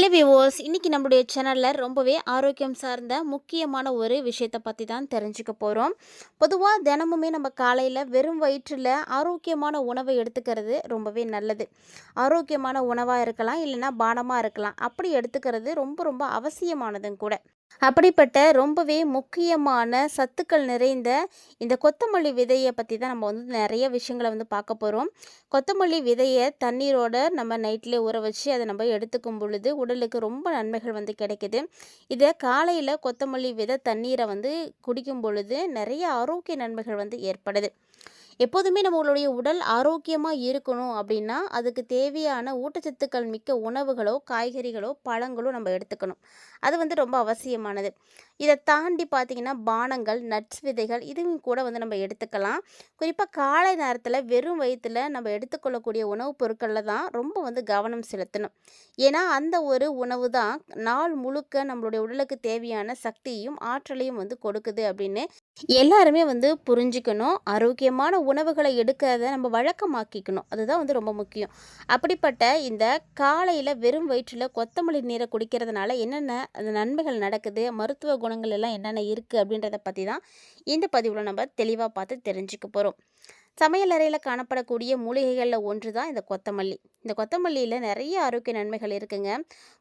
Hello விவோஸ் இன்னைக்கு நம்மளுடைய சேனலில் ரொம்பவே ஆரோக்கியம் சார்ந்த முக்கியமான ஒரு விஷயத்தை பற்றி தான் தெரிஞ்சுக்க போகிறோம் பொதுவாக தினமுமே நம்ம காலையில் வெறும் வயிற்றில் ஆரோக்கியமான உணவை எடுத்துக்கிறது ரொம்பவே நல்லது. ஆரோக்கியமான உணவாக இருக்கலாம் இல்லைன்னா பானமாக இருக்கலாம். அப்படி எடுத்துக்கிறது ரொம்ப ரொம்ப அவசியமானதும் கூட. அப்படிப்பட்ட ரொம்பவே முக்கியமான சத்துக்கள் நிறைந்த இந்த கொத்தமல்லி விதையை பற்றி தான் நம்ம வந்து நிறைய விஷயங்களை வந்து பார்க்க போகிறோம் கொத்தமல்லி விதையை தண்ணீரோட நம்ம நைட்லேயே ஊற வச்சு அதை நம்ம எடுத்துக்கும் பொழுது உடலுக்கு ரொம்ப நன்மைகள் வந்து கிடைக்குது. இதை காலையில் கொத்தமல்லி விதை தண்ணீரை வந்து குடிக்கும் பொழுது நிறைய ஆரோக்கிய நன்மைகள் வந்து ஏற்படுது. எப்போதுமே நம்மளுடைய உடல் ஆரோக்கியமாக இருக்கணும் அப்படின்னா அதுக்கு தேவையான ஊட்டச்சத்துக்கள் மிக்க உணவுகளோ காய்கறிகளோ பழங்களோ நம்ம எடுத்துக்கணும். அது வந்து ரொம்ப அவசியமானது. இதை தாண்டி பார்த்தீங்கன்னா பானங்கள் நட்ஸ் விதைகள் இதுவும் கூட வந்து நம்ம எடுத்துக்கலாம். குறிப்பாக காலை நேரத்தில் வெறும் வயிற்றில் நம்ம எடுத்துக்கொள்ளக்கூடிய உணவுப் பொருட்களில் தான் ரொம்ப வந்து கவனம் செலுத்தணும். ஏன்னா அந்த ஒரு உணவு தான் நாள் முழுக்க நம்மளுடைய உடலுக்கு தேவையான சக்தியையும் ஆற்றலையும் வந்து கொடுக்குது அப்படின்னு எல்லாருமே வந்து புரிஞ்சுக்கணும். ஆரோக்கியமான உணவுகளை எடுக்கிறத நம்ம வழக்கமாக்கிக்கணும். அதுதான் வந்து ரொம்ப முக்கியம். அப்படிப்பட்ட இந்த காலையில் வெறும் வயிற்றில் கொத்தமல்லி நீரை குடிக்கிறதுனால என்னென்ன அந்த நன்மைகள் நடக்குது மருத்துவ குணங்கள் எல்லாம் என்னென்ன இருக்குது அப்படின்றத பற்றி தான் இந்த பதிவில் நம்ம தெளிவாக பார்த்து தெரிஞ்சுக்க போகிறோம் சமையல் அறையில் காணப்படக்கூடிய மூலிகைகளில் ஒன்று தான் இந்த கொத்தமல்லி. இந்த கொத்தமல்லியில் நிறைய ஆரோக்கிய நன்மைகள் இருக்குங்க.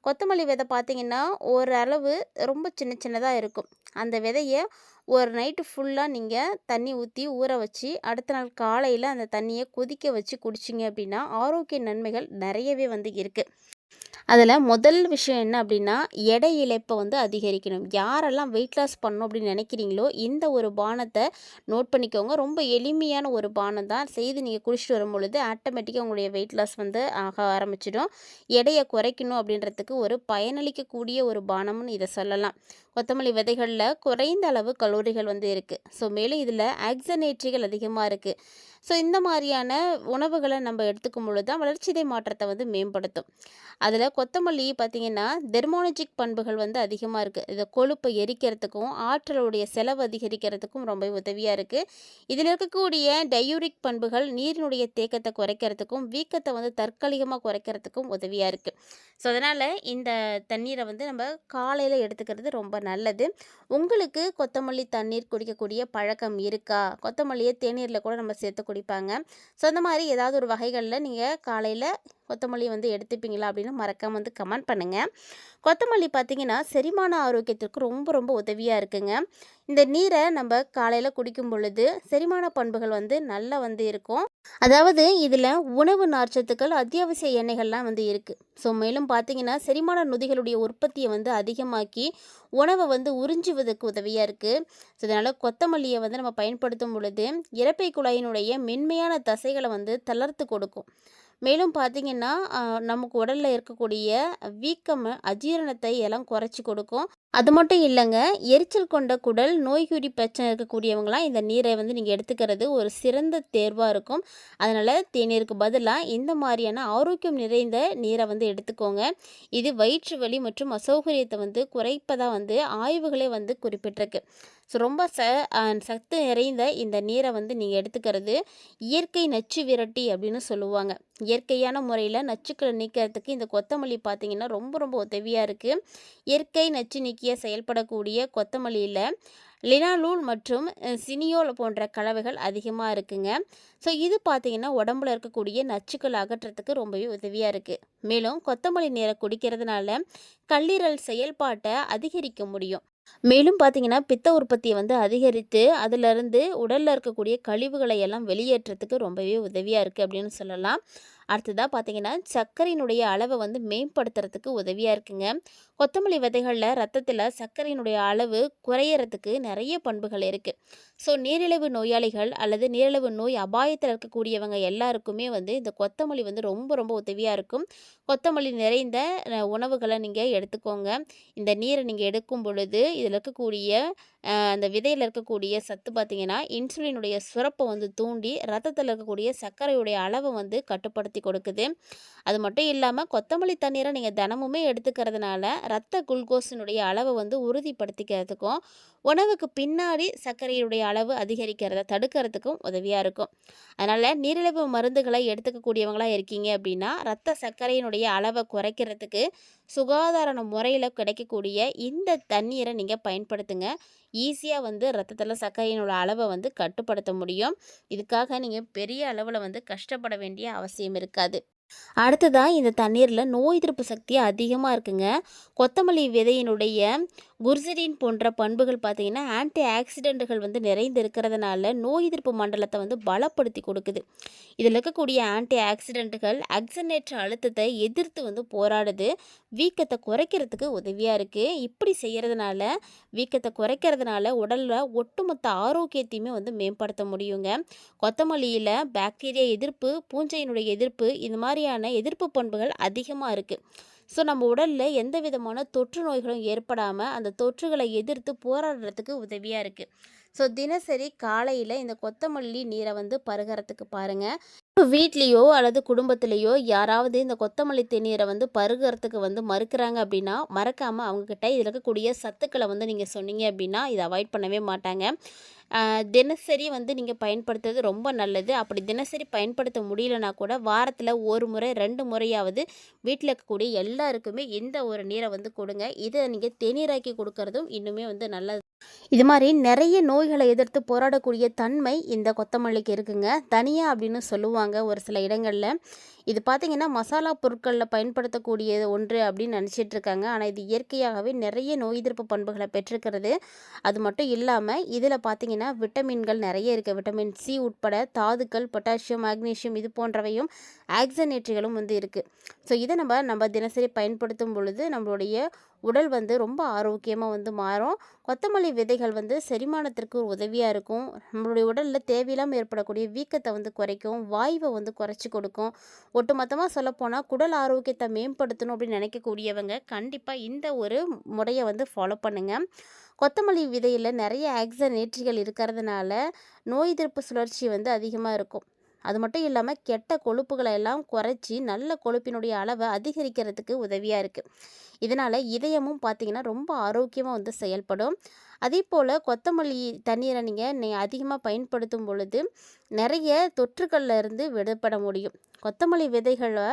கொத்தமல்லி விதை பார்த்தீங்கன்னா ஓரளவு ரொம்ப சின்ன சின்னதாக இருக்கும். அந்த விதையை ஒரு நைட்டு ஃபுல்லாக நீங்கள் தண்ணி ஊற்றி ஊற வச்சு அடுத்த நாள் காலையில் அந்த தண்ணியை கொதிக்க வச்சு குடிச்சிங்க அப்படின்னா ஆரோக்கிய நன்மைகள் நிறையவே வந்து இருக்குது அதில் முதல் விஷயம் என்ன அப்படின்னா எடை இழப்பை வந்து அதிகரிக்கணும். யாரெல்லாம் வெயிட் லாஸ் பண்ணணும் அப்படின்னு நினைக்கிறீங்களோ இந்த ஒரு பானத்தை நோட் பண்ணிக்கோங்க. ரொம்ப எளிமையான ஒரு பானம் தான். செய்து நீங்கள் குடிச்சிட்டு வரும் பொழுது ஆட்டோமேட்டிக்காக உங்களுடைய வெயிட் லாஸ் வந்து ஆக ஆரம்பிச்சிடும். எடையை குறைக்கணும் அப்படின்றதுக்கு ஒரு பயனளிக்கக்கூடிய ஒரு பானம்னு இதை சொல்லலாம். கொத்தமல்லி விதைகளில் குறைந்த அளவு கலோரிகள் வந்து இருக்குது ஸோ மேலும் இதில் ஆக்சனேட்ரிகள் அதிகமாக இருக்குது ஸோ இந்த மாதிரியான உணவுகளை நம்ம எடுத்துக்கும் பொழுது தான் வளர்ச்சிதை மாற்றத்தை வந்து மேம்படுத்தும். அதில் கொத்தமல்லி பார்த்திங்கன்னா தெர்மோனஜிக் பண்புகள் வந்து அதிகமாக இருக்குது இதை கொழுப்பை எரிக்கிறதுக்கும் ஆற்றலுடைய செலவு அதிகரிக்கிறதுக்கும் ரொம்ப உதவியாக இருக்குது இதில் இருக்கக்கூடிய டயூரிக் பண்புகள் நீரினுடைய தேக்கத்தை குறைக்கிறதுக்கும் வீக்கத்தை வந்து தற்காலிகமாக குறைக்கிறதுக்கும் உதவியாக இருக்குது ஸோ அதனால் இந்த தண்ணீரை வந்து நம்ம காலையில் எடுத்துக்கிறது ரொம்ப நல்லது. உங்களுக்கு கொத்தமல்லி தண்ணீர் குடிக்கக்கூடிய பழக்கம் இருக்கா? கொத்தமல்லியை தேநீரில் கூட நம்ம சேர்த்து குடிப்பாங்க. ஸோ அந்த மாதிரி ஏதாவது ஒரு வகைகளில் நீங்கள் காலையில் கொத்தமல்லி வந்து எடுத்துப்பீங்களா அப்படின்னு மறக்காமல் வந்து கமெண்ட் பண்ணுங்கள் கொத்தமல்லி பார்த்திங்கன்னா செரிமான ஆரோக்கியத்திற்கு ரொம்ப ரொம்ப உதவியாக இருக்குங்க. இந்த நீரை நம்ம காலையில் குடிக்கும் பொழுது செரிமான பண்புகள் வந்து நல்லா வந்து இருக்கும். அதாவது இதில் உணவு நார்ச்சத்துக்கள் அத்தியாவசிய எண்ணெய்கள்லாம் வந்து இருக்குது ஸோ மேலும் பார்த்தீங்கன்னா செரிமான நொதிகளுடைய உற்பத்தியை வந்து அதிகமாக்கி உணவை வந்து உறிஞ்சுவதற்கு உதவியாக இருக்குது ஸோ இதனால் கொத்தமல்லியை வந்து நம்ம பயன்படுத்தும் பொழுது இறப்பை குழாயினுடைய மென்மையான தசைகளை வந்து தளர்த்து கொடுக்கும். மேலும் பார்த்திங்கன்னா நமக்கு உடலில் இருக்கக்கூடிய வீக்கம் அஜீரணத்தை எல்லாம் குறைச்சி கொடுக்கும். அது மட்டும் இல்லைங்க. எரிச்சல் கொண்ட குடல் நோய்குறி பிரச்சனை இருக்கக்கூடியவங்களாம் இந்த நீரை வந்து நீங்கள் எடுத்துக்கிறது ஒரு சிறந்த தேர்வாக இருக்கும். அதனால் தேநீருக்கு பதிலாக இந்த மாதிரியான ஆரோக்கியம் நிறைந்த நீரை வந்து எடுத்துக்கோங்க. இது வயிற்று வலி மற்றும் அசௌகரியத்தை வந்து குறைப்பதாக வந்து ஆய்வுகளே வந்து குறிப்பிட்டிருக்கு. ஸோ ரொம்ப ச சத்து நிறைந்த இந்த நீரை வந்து நீங்கள் எடுத்துக்கிறது இயற்கை நச்சு விரட்டி அப்படின்னு சொல்லுவாங்க. இயற்கையான முறையில் நச்சுக்களை நீக்கிறதுக்கு இந்த கொத்தமல்லி பார்த்திங்கன்னா ரொம்ப ரொம்ப உதவியாக இருக்குது இயற்கை நச்சு நீக்கிய செயல்படக்கூடிய கொத்தமல்லியில் லினாலூல் மற்றும் சினியோல் போன்ற கலவைகள் அதிகமாக இருக்குங்க. ஸோ இது பார்த்திங்கன்னா உடம்புல இருக்கக்கூடிய நச்சுக்கள் அகற்றத்துக்கு ரொம்பவே உதவியாக இருக்குது மேலும் கொத்தமல்லி நீரை குடிக்கிறதுனால கல்லீரல் செயல்பாட்டை அதிகரிக்க முடியும். மேலும் பார்த்தீங்கன்னா பித்த உற்பத்தியை வந்து அதிகரித்து அதிலிருந்து உடலில் இருக்கக்கூடிய கழிவுகளை எல்லாம் வெளியேற்றத்துக்கு ரொம்பவே உதவியாக இருக்குது அப்படின்னு சொல்லலாம். அடுத்ததாக பார்த்தீங்கன்னா சர்க்கரையினுடைய அளவை வந்து மேம்படுத்துறதுக்கு உதவியாக இருக்குங்க. கொத்தமல்லி விதைகளில் ரத்தத்தில் சர்க்கரையினுடைய அளவு குறையறதுக்கு நிறைய பண்புகள் இருக்குது ஸோ நீரிழிவு நோயாளிகள் அல்லது நீரிழிவு நோய் அபாயத்தில் இருக்கக்கூடியவங்க எல்லாருக்குமே வந்து இந்த கொத்தமல்லி வந்து ரொம்ப ரொம்ப உதவியாக இருக்கும். கொத்தமல்லி நிறைந்த உணவுகளை நீங்கள் எடுத்துக்கோங்க. இந்த நீரை நீங்கள் எடுக்கும் பொழுது இதில் இருக்கக்கூடிய அந்த விதையில் இருக்கக்கூடிய சத்து பார்த்தீங்கன்னா, இன்சுலினுடைய சுரப்பை வந்து தூண்டி, ரத்தத்தில் இருக்கக்கூடிய சர்க்கரையுடைய அளவை வந்து கட்டுப்படுத்தி கொடுக்குது. அது மட்டும் இல்லாமல் கொத்தமல்லி தண்ணீரை நீங்கள் தினமுமே எடுத்துக்கிறதுனால, ரத்த குளுக்கோஸினுடைய அளவை வந்து உறுதிப்படுத்திக்கிறதுக்கும், உணவுக்கு பின்னாடி சர்க்கரையுடைய அளவு அதிகரிக்கிறத தடுக்கிறதுக்கும் உதவியாக இருக்கும். அதனால் நீரிழிவு மருந்துகளை எடுத்துக்கக்கூடியவங்களாக இருக்கீங்க அப்படின்னா, ரத்த சர்க்கரையினுடைய அளவை குறைக்கிறதுக்கு சுகாதார முறையில் கிடைக்கக்கூடிய இந்த தண்ணீரை நீங்கள் பயன்படுத்துங்க. ஈஸியா வந்து ரத்தத்தில் சர்க்கரையினோட அளவை வந்து கட்டுப்படுத்த முடியும். இதுக்காக நீங்க பெரிய அளவுல வந்து கஷ்டப்பட வேண்டிய அவசியம் இருக்காது. அடுத்ததா இந்த தண்ணீர்ல நோய் எதிர்ப்பு சக்தி அதிகமா இருக்குங்க. கொத்தமல்லி விதையினுடைய குர்சிடின் போன்ற பண்புகள் பார்த்திங்கன்னா ஆன்டி ஆக்சிடென்ட்டுகள் வந்து நிறைந்து இருக்கிறதுனால, நோய் எதிர்ப்பு மண்டலத்தை வந்து பலப்படுத்தி கொடுக்குது. இதில் இருக்கக்கூடிய ஆன்டி ஆக்சிடென்ட்டுகள் ஆக்சிஜனேற்ற அழுத்தத்தை எதிர்த்து வந்து போராடுது. வீக்கத்தை குறைக்கிறதுக்கு உதவியாக இருக்குது இப்படி செய்கிறதுனால வீக்கத்தை குறைக்கிறதுனால உடலில் ஒட்டுமொத்த ஆரோக்கியத்தையுமே வந்து மேம்படுத்த முடியுங்க. கொத்தமல்லியில் பாக்டீரியா எதிர்ப்பு, பூஞ்சையினுடைய எதிர்ப்பு இது மாதிரியான எதிர்ப்பு பண்புகள் அதிகமாக இருக்குது ஸோ நம்ம உடலில் எந்த விதமான தொற்று நோய்களும் ஏற்படாமல் அந்த தொற்றுகளை எதிர்த்து போராடுறதுக்கு உதவியாக இருக்குது ஸோ தினசரி காலையில் இந்த கொத்தமல்லி நீரை வந்து பருகறதுக்கு பாருங்கள் வீட்லேயோ அல்லது குடும்பத்திலேயோ யாராவது இந்த கொத்தமல்லி தேநீரை வந்து பருகிறதுக்கு வந்து மறுக்கிறாங்க அப்படின்னா, மறக்காமல் அவங்கக்கிட்ட இதில் இருக்கக்கூடிய சத்துக்களை வந்து நீங்கள் சொன்னீங்க அப்படின்னா, இதை அவாய்ட் பண்ணவே மாட்டாங்க. தினசரி வந்து நீங்கள் பயன்படுத்துறது ரொம்ப நல்லது. அப்படி தினசரி பயன்படுத்த முடியலனா கூட, வாரத்தில் ஒரு முறை, ரெண்டு முறையாவது வீட்டில் இருக்கக்கூடிய எல்லாருக்குமே இந்த ஒரு நீரை வந்து கொடுங்க இதை நீங்கள் தேநீராக்கி கொடுக்கறதும் இன்னுமே வந்து நல்லது. இது மாதிரி நிறைய நோய்களை எதிர்த்து போராடக்கூடிய தன்மை இந்த கொத்தமல்லிக்கு இருக்குங்க. தனியா அப்படின்னு சொல்லுவாங்க ஒரு சில இடங்களில் இது பார்த்தீங்கன்னா, மசாலா பொருட்களில் பயன்படுத்தக்கூடிய ஒன்று அப்படின்னு நினச்சிட்டு இருக்காங்க. ஆனால் இது இயற்கையாகவே நிறைய நோய் எதிர்ப்பு பண்புகளை பெற்றிருக்கிறது. அது மட்டும் இல்லாமல் இதில் பார்த்திங்கன்னா விட்டமின்கள் நிறைய இருக்குது விட்டமின் சி உட்பட தாதுக்கள், பொட்டாசியம், மேக்னீஷியம் இது போன்றவையும் ஆக்சனேற்றிகளும் வந்து இருக்குது ஸோ இதை நம்ம நம்ம தினசரி பயன்படுத்தும் பொழுது, நம்மளுடைய உடல் வந்து ரொம்ப ஆரோக்கியமாக வந்து மாறும். கொத்தமல்லி விதைகள் வந்து செரிமானத்திற்கு உதவியாக இருக்கும். நம்மளுடைய உடலில் தேவையில்லாமல் ஏற்படக்கூடிய வீக்கத்தை வந்து குறைக்கும். வாய்வை வந்து குறைச்சி கொடுக்கும். ஒட்டுமொத்தமாக சொல்லப்போனால் குடல் ஆரோக்கியத்தை மேம்படுத்தணும் அப்படின்னு நினைக்கக்கூடியவங்க, கண்டிப்பாக இந்த ஒரு முறையை வந்து ஃபாலோ பண்ணுங்கள் கொத்தமல்லி விதையில் நிறைய ஆக்சனேற்றிகள் இருக்கிறதுனால, நோய் எதிர்ப்பு சுழற்சி வந்து அதிகமாக இருக்கும். அது மட்டும் இல்லாமல் கெட்ட கொழுப்புகளை எல்லாம் குறைச்சி நல்ல கொழுப்பினுடைய அளவை அதிகரிக்கிறதுக்கு உதவியாக இருக்குது இதனால் இதயமும் பார்த்தீங்கன்னா, ரொம்ப ஆரோக்கியமாக வந்து செயல்படும். அதே போல் கொத்தமல்லி தண்ணீரை நீங்கள் நீ பயன்படுத்தும் பொழுது, நிறைய தொற்றுகளில் இருந்து விடுபட முடியும். கொத்தமல்லி விதைகளை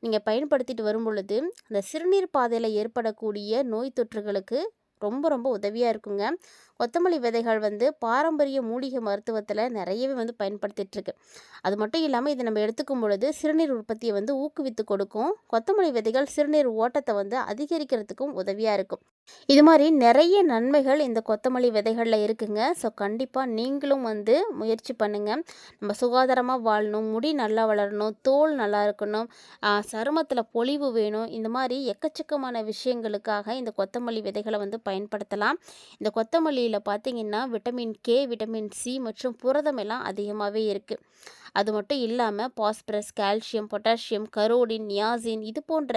நீங்கள் பயன்படுத்திட்டு வரும்பொழுது, அந்த சிறுநீர் பாதையில் ஏற்படக்கூடிய நோய் தொற்றுகளுக்கு ரொம்ப ரொம்ப உதவியாக இருக்குங்க. கொத்தமல்லி விதைகள் வந்து பாரம்பரிய மூலிகை மருத்துவத்தில் நிறையவே வந்து பயன்படுத்திகிட்ருக்கு அது மட்டும் இல்லாமல் இதை நம்ம எடுத்துக்கும் பொழுது, சிறுநீர் உற்பத்தியை வந்து ஊக்குவித்து கொடுக்கும். கொத்தமல்லி விதைகள் சிறுநீர் ஓட்டத்தை வந்து அதிகரிக்கிறதுக்கும் உதவியாக இருக்கும். இது மாதிரி நிறைய நன்மைகள் இந்த கொத்தமல்லி விதைகளில் இருக்குங்க. ஸோ கண்டிப்பாக நீங்களும் வந்து முயற்சி பண்ணுங்கள் நம்ம சுகாதாரமாக வாழணும், முடி நல்லா வளரணும், தோல் நல்லா இருக்கணும், சருமத்தில் பொழிவு பொலிவு வேணும். இந்த மாதிரி எக்கச்சக்கமான விஷயங்களுக்காக இந்த கொத்தமல்லி விதைகளை வந்து பயன்படுத்தலாம். இந்த கொத்தமல்லியில் பார்த்தீங்கன்னா, விட்டமின் கே, விட்டமின் சி மற்றும் புரதம் எல்லாம் அதிகமாகவே இருக்குது அது மட்டும் இல்லாமல் phosphorus, calcium, potassium, carotene, niacin இது போன்ற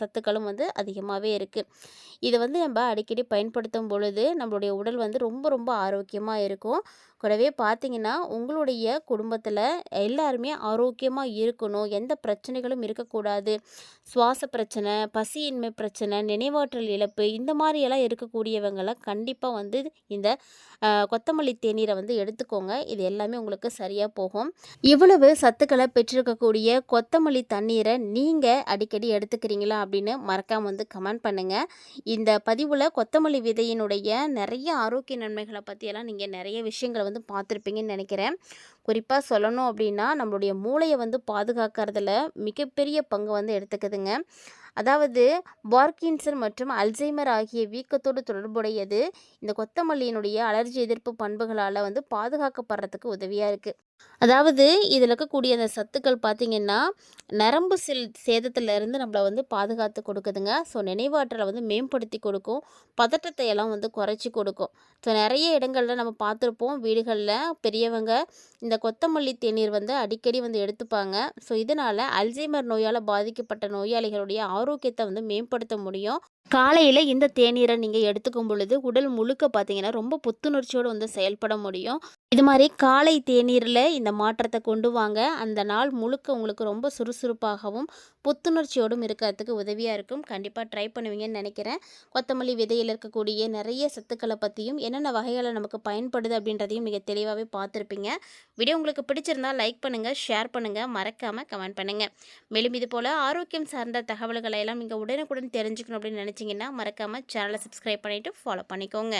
சத்துக்களும் வந்து அதிகமாகவே இருக்குது இதை வந்து நம்ம அடிக்கடி பயன்படுத்தும் பொழுது, நம்மளுடைய உடல் வந்து ரொம்ப ரொம்ப ஆரோக்கியமாக இருக்கும். கூடவே பார்த்தீங்கன்னா, உங்களுடைய குடும்பத்தில் எல்லாருமே ஆரோக்கியமாக இருக்கணும். எந்த பிரச்சனைகளும் இருக்கக்கூடாது. சுவாச பிரச்சனை, பசியின்மை பிரச்சனை, நினைவாற்றல் இழப்பு இந்த மாதிரியெல்லாம் இருக்கக்கூடியவங்களை கண்டிப்பாக வந்து இந்த கொத்தமல்லி தேநீரை வந்து எடுத்துக்கோங்க. இது எல்லாமே உங்களுக்கு சரியாக போகும். இவ்வளவு சத்துக்களை பெற்றிருக்கக்கூடிய கொத்தமல்லி தண்ணீரை நீங்கள் அடிக்கடி எடுத்துக்கிறீங்களா? அப்படின்னு மறக்காமல் வந்து கமெண்ட் பண்ணுங்கள் இந்த பதிவில் கொத்தமல்லி விதையினுடைய நிறைய ஆரோக்கிய நன்மைகளை பற்றியெல்லாம் நீங்கள் நிறைய விஷயங்களை வந்து பார்த்துருப்பீங்கன்னு நினைக்கிறேன் குறிப்பாக சொல்லணும் அப்படின்னா, நம்மளுடைய மூளையை வந்து பாதுகாக்கிறதுல மிகப்பெரிய பங்கு வந்து எடுத்துக்குதுங்க. அதாவது பார்கின்சன் மற்றும் அல்சைமர் ஆகிய வீக்கத்தோடு தொடர்புடையது. இந்த கொத்தமல்லியினுடைய அலர்ஜி எதிர்ப்பு பண்புகளால் வந்து பாதுகாக்கப்படுறதுக்கு உதவியாக இருக்குது அதாவது இதில் இருக்கக்கூடிய அந்த சத்துக்கள் பார்த்திங்கன்னா நரம்பு செல் சேதத்திலேருந்து நம்மளை வந்து பாதுகாத்து கொடுக்குதுங்க. ஸோ நினைவாற்றலை வந்து மேம்படுத்தி கொடுக்கும். பதட்டத்தை எல்லாம் வந்து குறைச்சி கொடுக்கும். ஸோ நிறைய இடங்களில் நம்ம பார்த்துருப்போம் வீடுகளில் பெரியவங்க இந்த கொத்தமல்லி தேநீர் வந்து அடிக்கடி வந்து எடுத்துப்பாங்க. ஸோ இதனால் அல்சைமர் நோயால் பாதிக்கப்பட்ட நோயாளிகளுடைய ஆரோக்கியத்தை வந்து மேம்படுத்த முடியும். காலையில் இந்த தேநீரை நீங்கள் எடுத்துக்கும் பொழுது உடல் முழுக்க பார்த்தீங்கன்னா ரொம்ப புத்துணர்ச்சியோடு வந்து செயல்பட முடியும். இது மாதிரி காலை தேநீரில் இந்த மாற்றத்தை கொண்டு வாங்க. அந்த நாள் முழுக்க உங்களுக்கு ரொம்ப சுறுசுறுப்பாகவும் புத்துணர்ச்சியோடும் இருக்கிறதுக்கு உதவியாக இருக்கும். கண்டிப்பாக ட்ரை பண்ணுவீங்கன்னு நினைக்கிறேன். கொத்தமல்லி விதையில் இருக்கக்கூடிய நிறைய சத்துக்களை பற்றியும் என்னென்ன வகைகளை நமக்கு பயன்படுது அப்படின்றதையும் மிக தெளிவாகவே பார்த்துருப்பீங்க. வீடியோ உங்களுக்கு பிடிச்சிருந்தால் லைக் பண்ணுங்கள் ஷேர் பண்ணுங்கள் மறக்காமல் கமெண்ட் பண்ணுங்கள் மேலும் இது போல் ஆரோக்கியம் சார்ந்த தகவல்களை எல்லாம் நீங்கள் உடனுக்குடன் தெரிஞ்சுக்கணும் அப்படின்னு நினச்சிங்கன்னா மறக்காமல் சேனலை சப்ஸ்கிரைப் பண்ணிவிட்டு ஃபாலோ பண்ணிக்கோங்க.